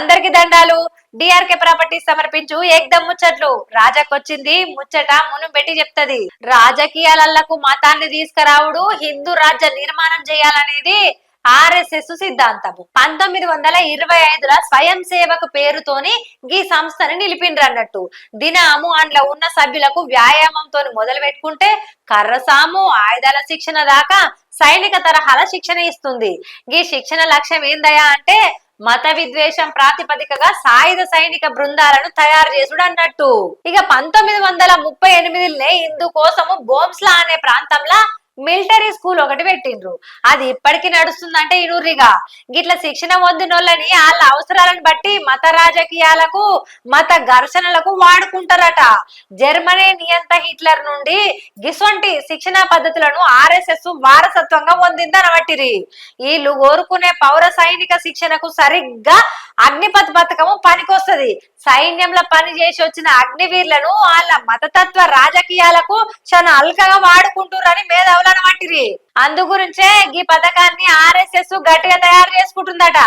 అందరికి దండాలు. DRK properties సమర్పించు. ఏకదమ్ ముచ్చట్లు. రాజాకొచ్చింది ముచ్చట మును పెట్టి చెప్తది. రాజకీయాలకు మతాన్ని తీసుకురావుడు హిందూ రాజ్య నిర్మాణం చేయాలనేది ఆర్ఎస్ఎస్ సిద్ధాంతము. పంతొమ్మిది వందల ఇరవై ఐదుల స్వయం సేవకు పేరుతోని ఈ సంస్థని నిలిపిండ్రు అన్నట్టు దినము అందులో ఉన్న సభ్యులకు వ్యాయామంతో మొదలు పెట్టుకుంటే కర్రసాము ఆయుధాల శిక్షణ దాకా సైనిక తరహాల శిక్షణ ఇస్తుంది. ఈ శిక్షణ లక్ష్యం ఏందయ్యా అంటే మత విద్వేషం ప్రాతిపదికగా సాయుధ సైనిక బృందాలను తయారు చేసుడు అన్నట్టు. ఇక పంతొమ్మిది వందల ముప్పై ఎనిమిదిలోనే ఇందు కోసము బోమ్స్లా అనే ప్రాంతంలో మిలిటరీ స్కూల్ ఒకటి పెట్టిండ్రు. అది ఇప్పటికీ నడుస్తుందంటే ఇనూరిగా గిట్ల శిక్షణ పొందినోళ్ళని వాళ్ళ అవసరాలను బట్టి మత రాజకీయాలకు మత ఘర్షణలకు వాడుకుంటారట. జర్మనీ నియంత హిట్లర్ నుండి గిసొంటి శిక్షణ పద్ధతులను ఆర్ఎస్ఎస్ వారసత్వంగా పొందిందనబట్టిరి వీళ్ళు కోరుకునే పౌర సైనిక శిక్షణకు సరిగ్గా అగ్నిపథ్ పథకము పనికొస్తది. సైన్యంలో పని చేసి వచ్చిన అగ్నివీర్లను వాళ్ళ మతతత్వ రాజకీయాలకు చాలా అల్కగా వాడుకుంటురని మేధావులను పట్టిరి అందు గురించే ఈ పథకాన్ని ఆర్ఎస్ఎస్ గట్టిగా తయారు చేసుకుంటుందట.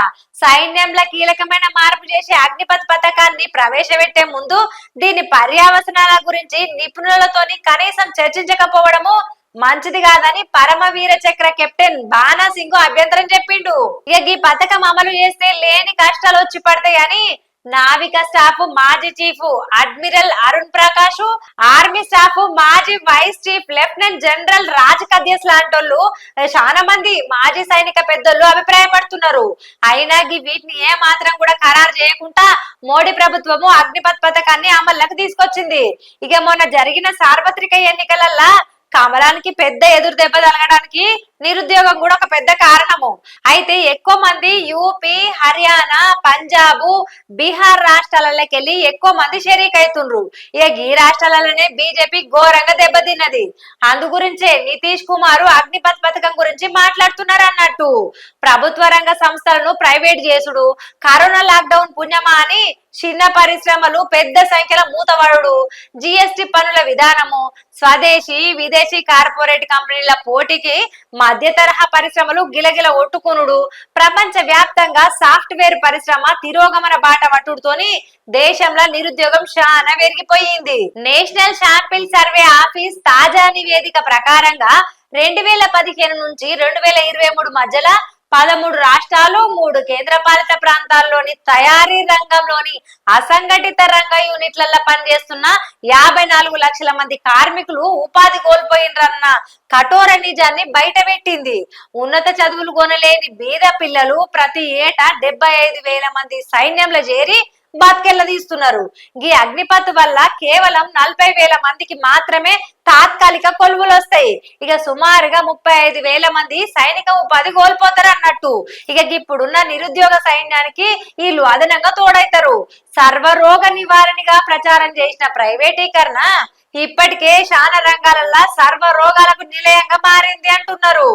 సైన్యంలో కీలకమైన మార్పు చేసి అగ్నిపథ్ పథకాన్ని ప్రవేశపెట్టే ముందు దీని పర్యావసనాల గురించి నిపుణులతోని కనీసం చర్చించకపోవడము మంచిది కాదని పరమవీర చక్ర కెప్టెన్ బానా సింగ్ అభ్యంతరం చెప్పిండు. ఇక ఈ పథకం అమలు చేస్తే లేని కష్టాలు వచ్చి పడతాయని నావిక స్టాఫ్ మాజీ chief admiral Arun Prakash army staff మాజీ vice chief lieutenant general Raj Kadyan లాంటి వాళ్ళు చాలా మంది మాజీ సైనిక పెద్దలు అభిప్రాయపడుతున్నారు. అయినా వీటిని ఏ మాత్రం కూడా ఖరారు చేయకుండా మోడీ ప్రభుత్వము అగ్నిపత్ పథకాన్ని అమల్లోకి తీసుకొచ్చింది. ఇక మొన్న జరిగిన సార్వత్రిక ఎన్నికలల్లా కమలానికి పెద్ద ఎదురు దెబ్బ తగలడానికి నిరుద్యోగం కూడా ఒక పెద్ద కారణము. అయితే ఎక్కువ మంది యూపీ హర్యానా పంజాబ్ బీహార్ రాష్ట్రాలలోకి వెళ్ళి ఎక్కువ మంది షరీక్ అవుతుండ్రు ఇక ఈ రాష్ట్రాలలోనే బీజేపీ ఘోరంగా దెబ్బతిన్నది. అందు గురించే నితీష్ కుమార్ అగ్నిపథ్ పథకం గురించి మాట్లాడుతున్నారు అన్నట్టు ప్రభుత్వ రంగ సంస్థలను ప్రైవేట్ చేసుడు కరోనా లాక్డౌన్ పుణ్యమా అని చిన్న పరిశ్రమలు పెద్ద సంఖ్యలో మూతవడు జిఎస్టి పనుల విధానము స్వదేశీ విదేశీ కార్పొరేట్ కంపెనీల పోటీకి మధ్య తరహా పరిశ్రమలు గిలగిల ఒట్టుకునుడు ప్రపంచ వ్యాప్తంగా సాఫ్ట్వేర్ పరిశ్రమ తిరోగమన బాట పట్టుడుతోని దేశంలో నిరుద్యోగం చాలా పెరిగిపోయింది నేషనల్ శాంపిల్ సర్వే ఆఫీస్ తాజా నివేదిక ప్రకారంగా రెండు వేల పదిహేను నుంచి రెండు వేల ఇరవై మూడు మధ్యలో పదమూడు రాష్ట్రాలు మూడు కేంద్రపాలిత ప్రాంతాల్లోని తయారీ రంగంలోని అసంఘటిత రంగ యూనిట్లలో పనిచేస్తున్న యాభై నాలుగు లక్షల మంది కార్మికులు ఉపాధి కోల్పోయినరన్న కఠోర నిజాన్ని బయటపెట్టింది ఉన్నత చదువులు కొనలేని బీద పిల్లలు ప్రతి ఏటా డెబ్బై ఐదు వేల మంది సైన్యంలో చేరి బతికెళ్ళ తీస్తున్నారు ఈ అగ్నిపత్ వల్ల కేవలం నలభై వేల మందికి మాత్రమే తాత్కాలిక కొలువులు వస్తాయి ఇక సుమారుగా ముప్పై ఐదు వేల మంది సైనిక ఉపాధి కోల్పోతారు అన్నట్టు ఇక ఇప్పుడున్న నిరుద్యోగ సైన్యానికి వీళ్ళు అదనంగా తోడైతారు. సర్వరోగ నివారణగా ప్రచారం చేసిన ప్రైవేటీకరణ ఇప్పటికే శాన రంగాలలో సర్వ రోగాలకు నిలయంగా మారింది అంటున్నారు.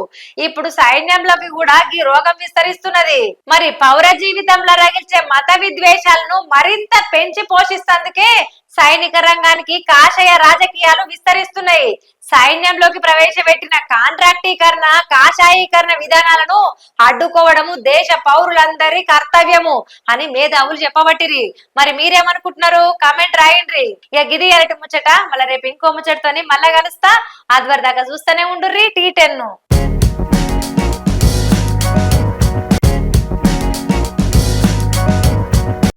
ఇప్పుడు సైన్యంలోకి కూడా ఈ రోగం విస్తరిస్తున్నది. మరి పౌర జీవితంలో రగిల్చే మత విద్వేషాలను మరింత పెంచి పోషిస్తందుకే సైనిక రంగానికి కాషాయ రాజకీయాలు విస్తరిస్తున్నాయి. సైన్యంలోకి ప్రవేశపెట్టిన కాంట్రాక్టీకరణ కాషాయీకరణ విధానాలను అడ్డుకోవడము దేశ పౌరులందరి కర్తవ్యము అని మేధావులు చెప్పబట్టిరి. మరి మీరేమనుకుంటున్నారు? కమెంట్ రాయండి. ఇక గిది ఎరటి ముచ్చట మళ్ళీ రేపు ఇంకో ముచ్చటతోని మళ్ళా కలుస్తా. దాకా చూస్తూనే ఉండుర్రి టీ టెన్